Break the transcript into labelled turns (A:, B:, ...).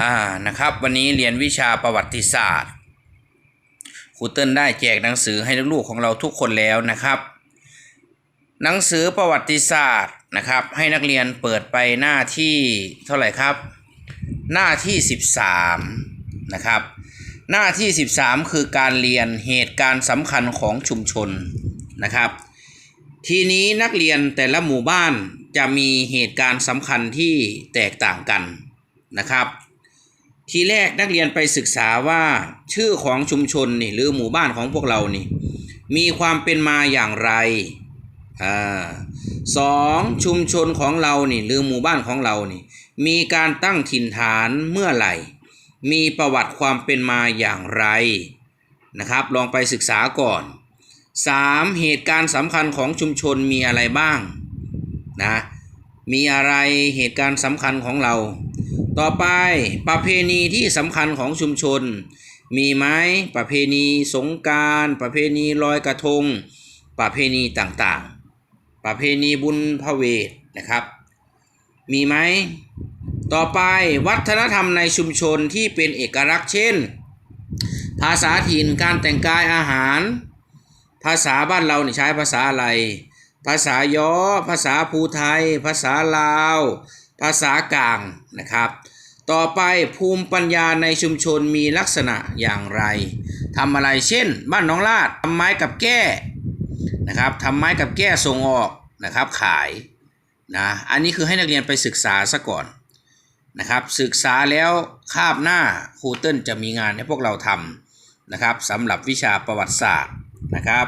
A: อ่านะครับ วันนี้เรียนวิชาประวัติศาสตร์ครูเติ้ลได้แจกหนังสือให้ลูกๆของเราทุกคนแล้วนะครับ หนังสือประวัติศาสตร์นะครับ ให้นักเรียนเปิดไปหน้าที่เท่าไหร่ครับ หน้าที่ 13 นะครับ หน้าที่ 13 คือการเรียนเหตุการณ์สำคัญของชุมชนนะครับ ทีนี้นักเรียนแต่ละหมู่บ้านจะมีเหตุการณ์สำคัญที่แตกต่างกันนะครับ ทีแรกนักเรียนไปศึกษาว่าชื่อของชุมชนนี่หรือหมู่บ้านของพวกเรานี่มีความเป็นมาอย่างไรอ่าสองชุมชนของเรานี่หรือหมู่บ้านของเรานี่มีการตั้งถิ่นฐานเมื่อไหร่ มีประวัติความเป็นมาอย่างไรนะครับลองไปศึกษาก่อน 3. เหตุการณ์สำคัญของชุมชนมีอะไรบ้างนะมีอะไรเหตุการณ์สำคัญของเรา ต่อไปประเพณีที่สำคัญของชุมชน มีไหมประเพณีสงการประเพณีลอยกระทง ประเพณีต่างๆ ประเพณีบุญพระเวทนะครับ มีไหมต่อไปวัฒนธรรมในชุมชนที่เป็นเอกลักษณ์เช่น ภาษาถิ่นการแต่งกายอาหาร ภาษาบ้านเราเนี่ยใช้ภาษาอะไร ภาษาย้อภาษาภูไทย ภาษาลาว ภาษากลางนะครับ ต่อไปภูมิปัญญาในชุมชนมีลักษณะอย่างไรทำอะไรเช่น บ้านน้องลาดทำไม้กับแก้นะครับทำไม้กับแก้ส่งออกนะครับขายนะอันนี้คือให้นักเรียนไปศึกษาซะก่อนนะครับศึกษาแล้วคาบหน้าครูเติ้ลจะมีงานให้พวกเราทำนะครับสำหรับวิชาประวัติศาสตร์นะครับ